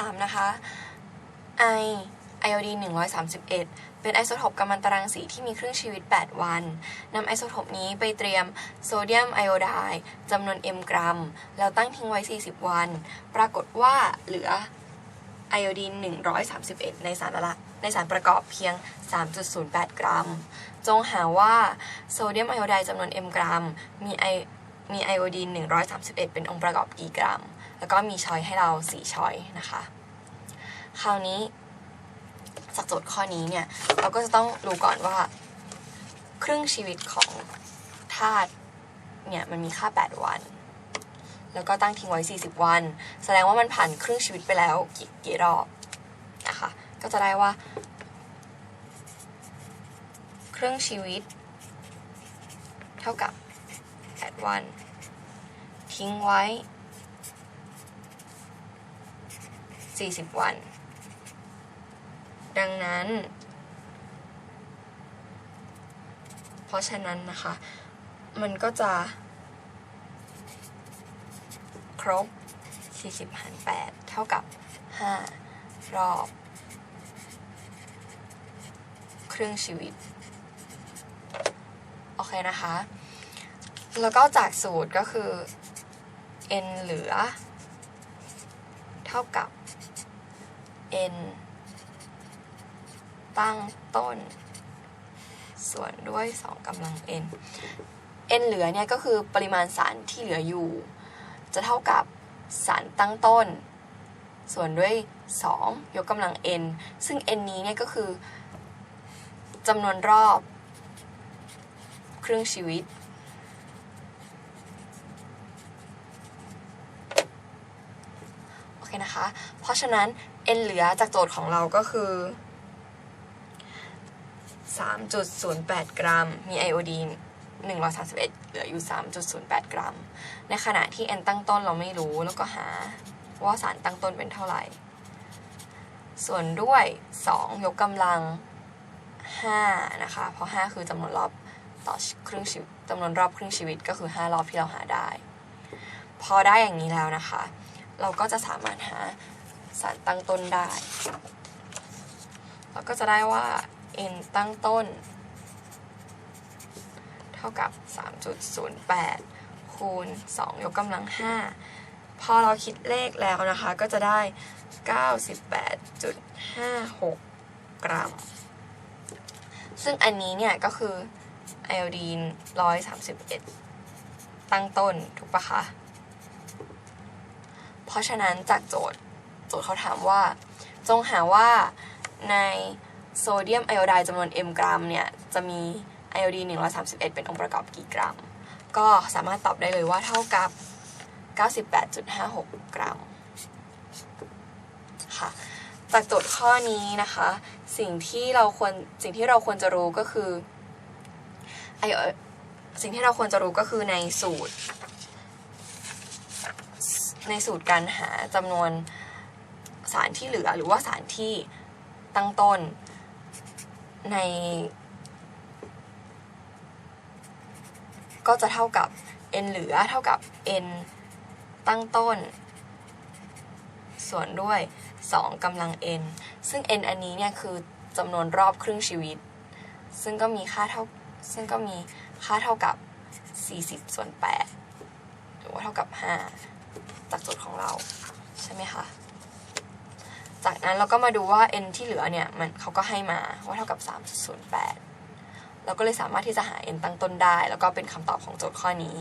3นะคะไอไอโอดีน131 เป็นไอโซโทปกัมมันตรังสีที่มีครึ่งชีวิต 8 วัน นำไอโซโทปนี้ไปเตรียมโซเดียมไอโอไดด์จำนวน m กรัม แล้วตั้งทิ้งไว้ 40 วัน ปรากฏว่าเหลือไอโอดีน131 ในสารละในสารประกอบเพียง 3.08 กรัม จงหาว่าโซเดียมไอโอไดด์จำนวน m กรัม มีไอมีไอโอดีน131 เป็นองค์ประกอบกี่กรัม แล้วก็มีช้อยให้เรา4ช้อยนะคะ คราวนี้จากโจทย์ข้อนี้เนี่ย เราก็จะต้องรู้ก่อนว่า ครึ่งชีวิตของธาตุเนี่ยมันมีค่า 8 วัน แล้วก็ตั้งทิ้งไว้ 40 วัน แสดงว่ามันผ่านครึ่งชีวิตไปแล้วกี่กี่รอบนะคะ ก็จะได้ว่า ครึ่งชีวิต เท่ากับ 8 วัน ทิ้งไว้ 40 วัน ดังนั้น เพราะฉะนั้นนะคะ มันก็จะ ครบ 40หาร8เท่ากับ 5 รอบ ครึ่งชีวิต โอเคนะคะ แล้วก็จากสูตรก็คือ n เหลือ เท่ากับ n ตั้งต้น ส่วนด้วย 2กำลัง n n เหลือเนี่ยก็คือปริมาณสารที่เหลืออยู่ จะเท่ากับสารตั้งต้น ส่วนด้วย 2 ยกกำลัง n ซึ่ง n นี้เนี่ยก็คือจำนวนรอบ ครึ่งชีวิต โอ เคนะคะ เพราะฉะนั้น n เหลือจากโจทย์ของเราก็คือ 3.08 กรัม มีไอโอดีน131 เหลืออยู่ 3.08 กรัม ในขณะที่ n ตั้งต้นเราไม่รู้ แล้วก็หาว่าสารตั้งต้นเป็นเท่าไหร่ ส่วนด้วย 2 ยกกำลัง 5 นะคะ เพราะ 5 คือจำนวนรอบต่อครึ่งชีวิตจำนวนรอบครึ่งชีวิตก็คือ 5 รอบที่เราหาได้ พอได้อย่างนี้แล้วนะคะ เราก็จะสามารถหาสารตั้งต้นได้ เราก็จะได้ว่า n ตั้งต้น เท่ากับ 3.08 คูณ 2 ยกกำลัง 5 พอเราคิดเลขแล้วนะคะ ก็จะได้ 98.56 กรัม ซึ่งอันนี้เนี่ยก็คือไอโอดีน 131 ตั้งต้น ถูกปะคะ เพราะฉะนั้นจากโจทย์โจทย์เขาถามว่า จงหาว่าในโซเดียมไอโอไดด์จำนวน m กรัมเนี่ย จะมีไอโอดีน131 เป็นองค์ประกอบกี่กรัม ก็สามารถตอบได้เลยว่าเท่ากับ 98.56 กรัมค่ะจากโจทย์ข้อนี้นะคะ สิ่งที่เราควรสิ่งที่เราควรจะรู้ก็คือไอสิ่งที่เราควรจะรู้ก็คือในสูตร ในสูตรการหาจำนวนสารที่เหลือหรือว่าสารที่ตั้งต้นใน ก็จะเท่ากับ n เหลือเท่ากับ n ตั้งต้น ส่วนด้วย 2กำลัง n ซึ่ง n อันนี้เนี่ยคือจำนวนรอบครึ่งชีวิต ซึ่งก็มีค่าเท่าซึ่งก็มีค่าเท่ากับ 40 ส่วน 8 หรือว่าเท่ากับ 5 จากโจทย์ของเราใช่ไหมคะ จากนั้นเราก็มาดูว่า n ที่เหลือเนี่ยมันเขาก็ให้มาว่าเท่ากับ 3.08 เราก็เลยสามารถที่จะหา n ตั้งต้นได้ แล้วก็เป็นคำตอบของโจทย์ข้อนี้